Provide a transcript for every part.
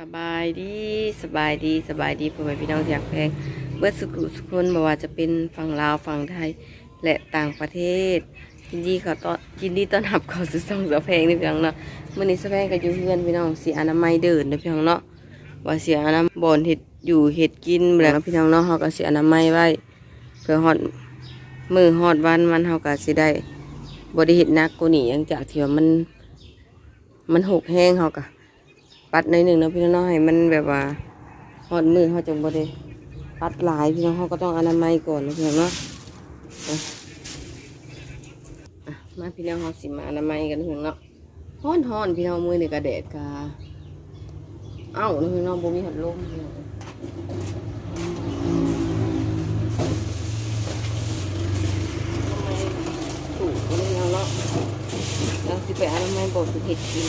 สบายดีสบายดีสบายดีพ่อแม่พี่น้องจากแพงเบิดสุขุสุขคนบ่ว่าจะเป็นฝั่งลาวฝั่งไทยและต่างประเทศยินดีเขาต้อนยินดีต้อนรับเข้าสู่ช่องสะแพงนี่พี่น้องเนาะเมื้อนี้สะแพงก็อยู่เฮือนพี่น้องเสิอนามัยเดินเด้อพี่น้องเนาะว่าเสิอนามัยบ่อนเฮ็ดอยู่เฮ็ดกินแล้วพี่น้องเนาะเฮาก็สิอนามัยไว้เพื่อฮอดมือฮอดวันมันเฮาก็สิได้บ่ได้เฮ็ดนักกว่านี้หลังจากที่ว่ามัน มันหกแห้งเฮาก็ ปัดในหนึ่งนะพี่น้องให้มันแบบว่าฮอดมือเฮาจังบด้ปัดหลายพี่น้องเฮาก็ต้องอนามัยก่อนนะพี่น้องเนาะอะอะมาพี่น้องเฮาสิมาอนามัยกันพี่น้องเนาะฮ้อนฮ้อนพี่น้องมือนี่ก็แดดกาเอ้าพี่น้องบ่มีหัดลมพี่น้องถูกพี่น้องเนาะเราสิไปอนามัยบอกเห็ดกิน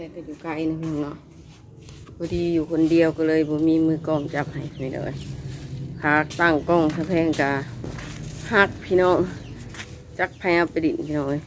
แต่ก็อยู่ไกลนะพี่น้องเนาะพอดีอยู่คนเดียวก็เลยบ่มีมือกล้องจับให้ไม่เลยขาตั้งกล้องสะแพงกาหักพี่น้องจักแพงไปดินพี่น้องเอ้ย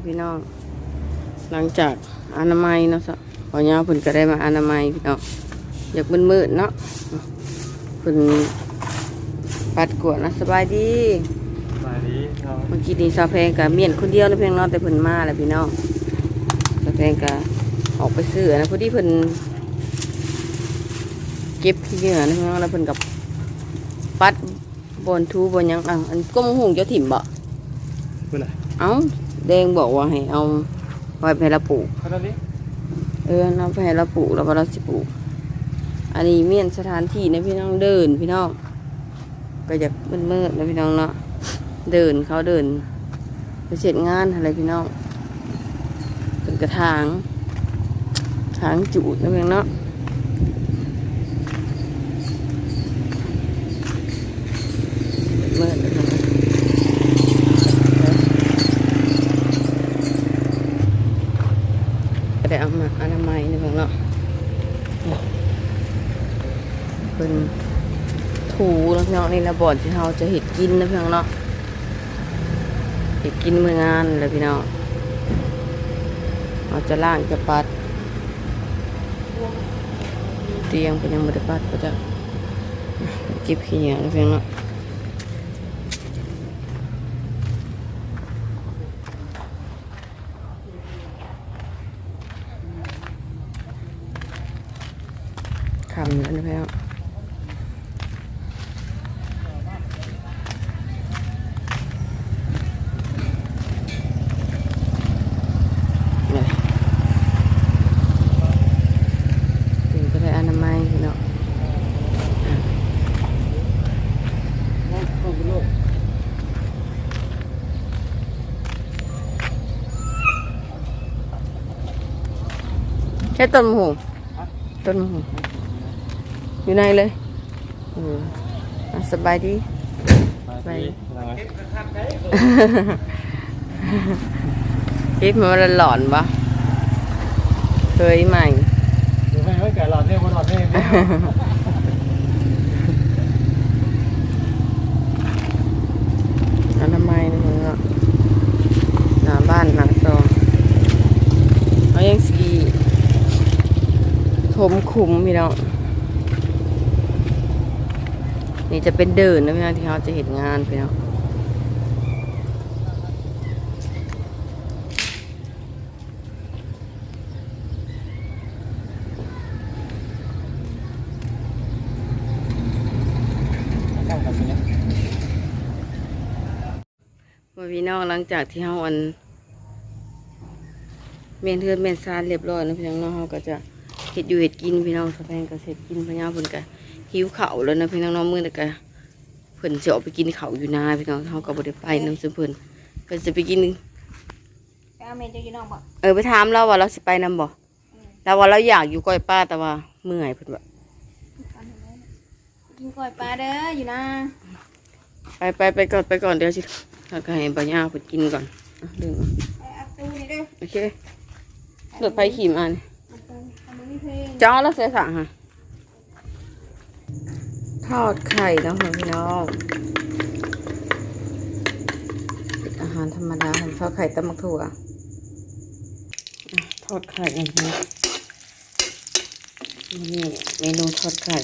พ่อพี่น้อง หลังจากอนามัยเนาะสะพอยาเพิ่นก็ได้มาอนามัยพี่น้องอยากมืดๆเนาะเพิ่นปัดกวดนะสบายดีมาดีเราเมื่อกี้นี้สาวแพงกับเมียนคนเดียวนะเพียงเนาะแต่เพิ่นมาแล้วพี่น้องสาวแพงก็ออกไปซื้อนะพอดีเพิ่นเก็บขี้เหงื่อนะพี่น้องแล้วเพิ่นกับปัดบนทูบนหยังอะอันก้มหุงเจ้าถิ่มบ่เมื่อไหร่เอ้า แดงบอกว่าให้เอาไว้ให้เราปลูก ขนาดนี้เออเราไปให้เราปลูกแล้วก็เราสิปลูก อันนี้เมียนสถานที่นะพี่น้องเดินพี่น้อง ก็อยากมืดๆนะพี่น้องเนาะ เดินเขาเดินไปเสร็จงานอะไรพี่น้องเป็นกระถาง ถางจูดนะพี่น้องเนาะ มืดเลยก็ ได้เอามาอนามัยนี่งเนาะเป็นถูแล้วพี่น้องนี่ละบ่อนที่เราจะเห็ดกินนะพี่น้องเนาะเห็ดกินเมื้องานเลยพี่น้องเราจะล่างจะปัด เตียงเป็นยังบ่ได้ปัดก็จะเก็บขี้เหนียวนะพี่น้องเนาะ คำแล้วนะพี่น้องนี่ถึงก็ได้ อนามัยพี่เนาะอะแค่ต้นมะหูต้นมะหูอยู่ในเลยเอออะสบายดี ไปยังไงคิดมันว่าหลอนปะเคยใหม่เดี๋ยวไม่ไม่แก่หลอดเนี่ยวันหลอดเนี่ยอนามัยนะมึงเนาะหน้าบ้านหลังซองเขายังสกีถมคุมพี่น้อง นี่จะเป็นเดินนะพี่น้องที่เขาจะเห็นงานพี่น้องตั้งกับเนี่ยว่าพี่น้องหลังจากที่เขาอันเมนเทือนเมนซานเรียบร้อยนะพี่น้องเนาะเขาก็จะเห็ดอยู่เห็ดกินพี่น้องสะแพงก็เสร็จกินพะยาเพิ่นก็ หิวเข่าวแล้วนะพี่น้องเน้องมื้อนี้ก็เพิ่นจะออกไปกินข้าวอยู่นาพี่น้องเขาก็บ่ได้ไปนำซุเพิ่นเพิ่นจะไปกินไปเอาเมนจะอยู่นอกบ่เออไปถามเราว่าเราสิไปนำบ่แล้วว่าเราอยากอยู่ก้อยป้าแต่ว่าเมื่อยเพิ่นว่ากินกล้อยปลาเด้ออยู่นะไปไปไปก่อนไปก่อนเดี๋ยวสิถ้าก็ให้ปัญญาเพิ่นกินก่อนอะดึงไปเอาตู้นี่เด้อโอเครถไฟขี่มานี่เอาตู้ทำมันไม่เพลงจ้าแล้วเสียสั่งค่ะ ทอดไข่แล้วเหรอพี่น้องอาหารธรรมดาทำทอดไข่ตำมักถั่วทอดไข่อย่างนี้นี่เมนูทอดไข่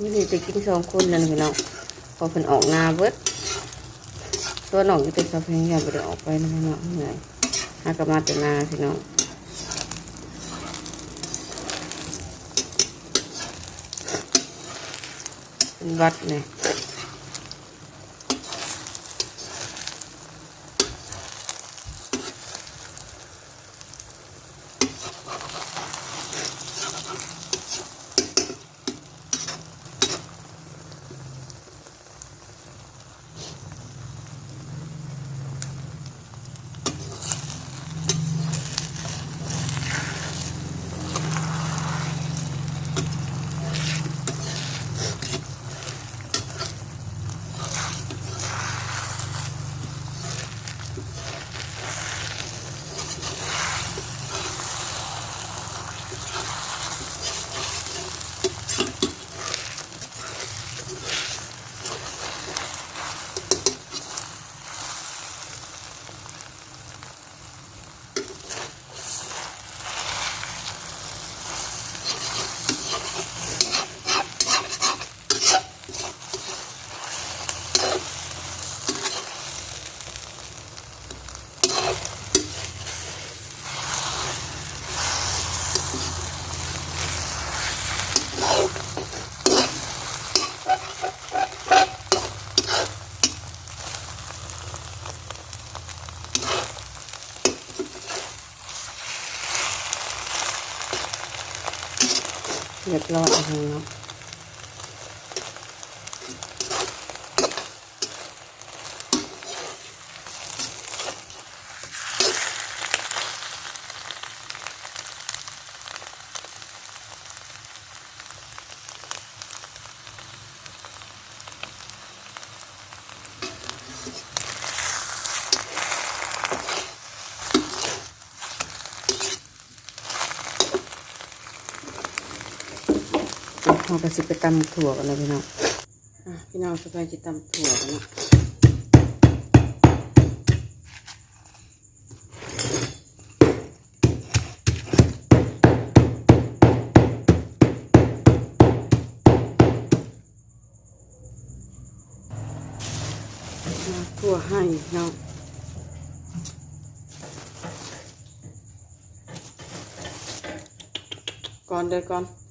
นี่นี่จะกินสองคนนั่นพี่น้องพอเพิ่นออกนาเบิดตัวน้องก็เป็นสะเพงอย่าบ่ได้ออกไปนะพี่น้องเหนื่อยหากมาแต่นาพี่น้องเป็นวัดเนี่ย เรียบาะเราก็สิไปตำถั่วกันเลยพี่น้องอะพี่น้องสบายจะตำถั่วกันนะถั่วให้พี่น้องก่อนเดี๋ยวก่อน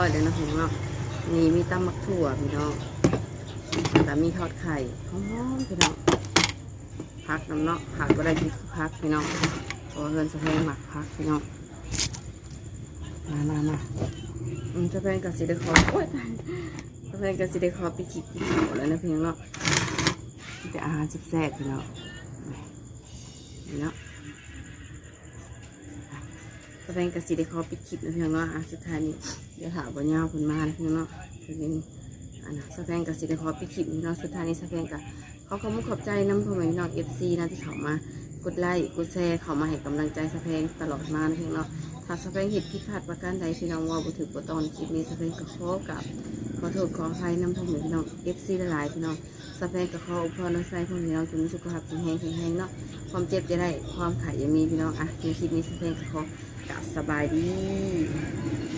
องเรียเลยนะพี่น้องนี่มีตำมักถั่วพี่น้องแต่มีทอดไข่หอมๆพี่น้องพักน้ำเนาะผักก็ได้ที่พักพี่น้องเพราะว่าเงินสะเพงหมักพักพี่น้องมามามาอืมสะเพงกับสีเดคอโอ้ยตายสะเพงกับสีเดคอไปขีดพี่เขาแล้วนะพี่น้องเนาะมีแต่อาหารแซ่บพี่น้องนี่เนาะสแปงกสิได้ขอปิดคลิปนะเพียงเนาะอะสุดท้ายนี้ เดี๋ยวถามว่าเงาคนมานะเพียงเนาะทีนี้อันนะสแปงกับสิได้ขอปิคิปนี่เนาะสุดท้ายนี้สแปงกะเขาขอมุขขอบใจน้ำพ่อแม่พี่น้องเอฟซีนะที่เขามากดไลค์กดแชร์เขามาให้กำลังใจสแปงตลอดมานะเพียงเนาะถ้าสแปงเห็นผิดพลาดประการใดพี่น้องว่าบุถึงบุตอนคลิปนี้สแปงก็ขอกับขอโทษขออภัยน้ำพ่อแม่พี่น้องเอฟซีหลายๆพี่น้องสแปงก็ขออวยพรน้ำใส่พ่อแม่พี่น้องจงมีสุขภาพแข็งแรงแข็งแรงเนาะความเจ็บจะได้ความข่ยังมีพี่น้องอะในคลิปนี้สแปงก็ขอกับสบายดี